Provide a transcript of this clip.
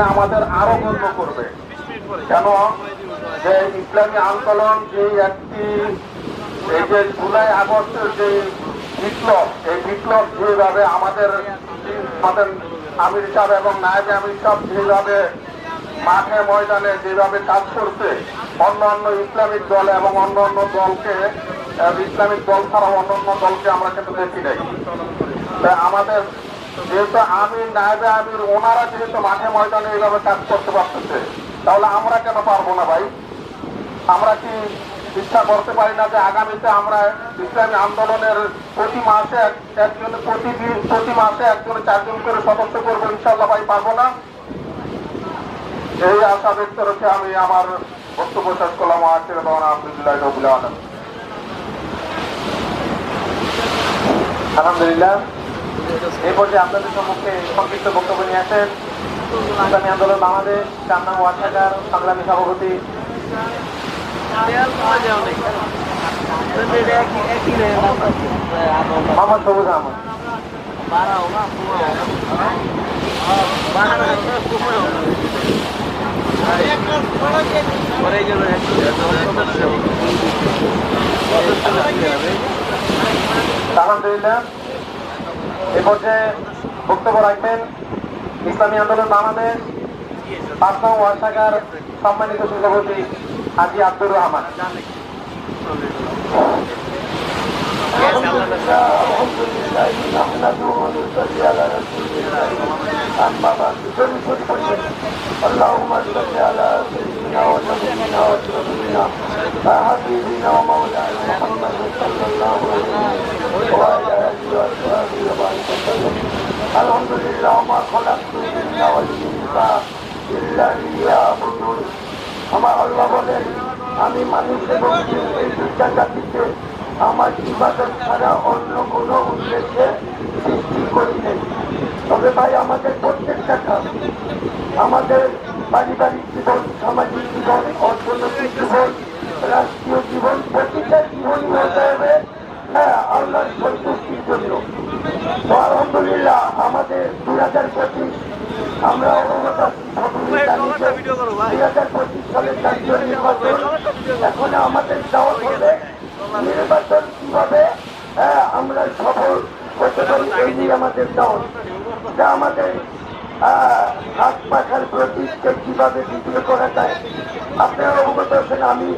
জীবনে আমাদের আরও গণ্য করবে। কেন? যে ইসলামী আন্দোলন যে একটি, এই যে জুলাই আগস্টের যে বিপ্লব, এই বিপ্লব যেভাবে আমাদের আমির সাহেব এবং নায়ব আমির সাহেব যেভাবে মাঠে ময়দানে যেভাবে কাজ করছে, অন্য অন্য ইসলামিক দল এবং অন্য অন্য দলকে ইসলামিক দল ছাড়াও অন্য অন্য দলকে আমরা কিন্তু দেখি নাই। আমাদের যেহেতু আমির নায়বে আমির, ওনারা যেহেতু মাঠে ময়দানে এইভাবে কাজ করতে পারতেছে, তাহলে আমরা কেন পারব না ভাই? আমরা কি ইচ্ছা করতে পারি না যে আগামীতে আমরা ইসলামী আন্দোলনের প্রতি মাসে এক- একজন প্রতিদিন প্রতি মাসে একজন, চারজন করে সদস্য করব ইনশাল্লাহ ভাই, পারব না? এই আশা ব্যক্ত রেখে আমি আমার বক্তব্য শেষ করলাম। আজকের আলহামদুলিল্লাহ আলম আলহামদুলিল্লাহ। এই পর্যায়ে আপনাদের সম্মুখে সংক্ষিপ্ত বক্তব্য নিয়ে আসেন। ইসলামী আন্দোলন বাংলাদেশ, চান্না ওয়ার্ড শাখার সংগ্রামী সভাপতি। মোহাম্মদ সবুজ আহমদ। আলহামদুলিল্লাহ। এ পর্যায়ে বক্তব্য রাখবেন ইসলামী আন্দোলন বাংলাদেশ পাঁচ নং ওয়ার্ড শাখার সম্মানিত সভাপতি হাজি আব্দুর রহমান اللهم صل على سيدنا ونبينا وسيدنا حبيبنا ومولانا محمد الحمد لله ما خلقت الجن والانس الا ليعبدون আমার আল্লাহ বলেন আমি মানুষ এবং জিন এই দুইটা জাতিকে আমার ইবাদত ছাড়া অন্য কোনো উদ্দেশ্যে সৃষ্টি করি নাই তবে ভাই আমাদের প্রত্যেকটা কাজ আমাদের পারিবারিক জীবন সামাজিক জীবন অর্থনৈতিক জীবন রাষ্ট্রীয় জীবন প্রতিটা জীবনই হতে হবে হ্যাঁ আল্লাহর সন্তুষ্টির দুই হাজার পঁচিশ আমরা দুই হাজার পঁচিশ সালের জাতীয় নির্বাচন এখন আমাদের নির্বাচন কীভাবে? হ্যাঁ, আমরা সফল করতে পারি এই নিয়ে আমাদের দাওয়াত। যা আমাদের পাখার প্রতীককে কীভাবে বিক্রি করা যায়। আপনারা অবগত আছেন আমি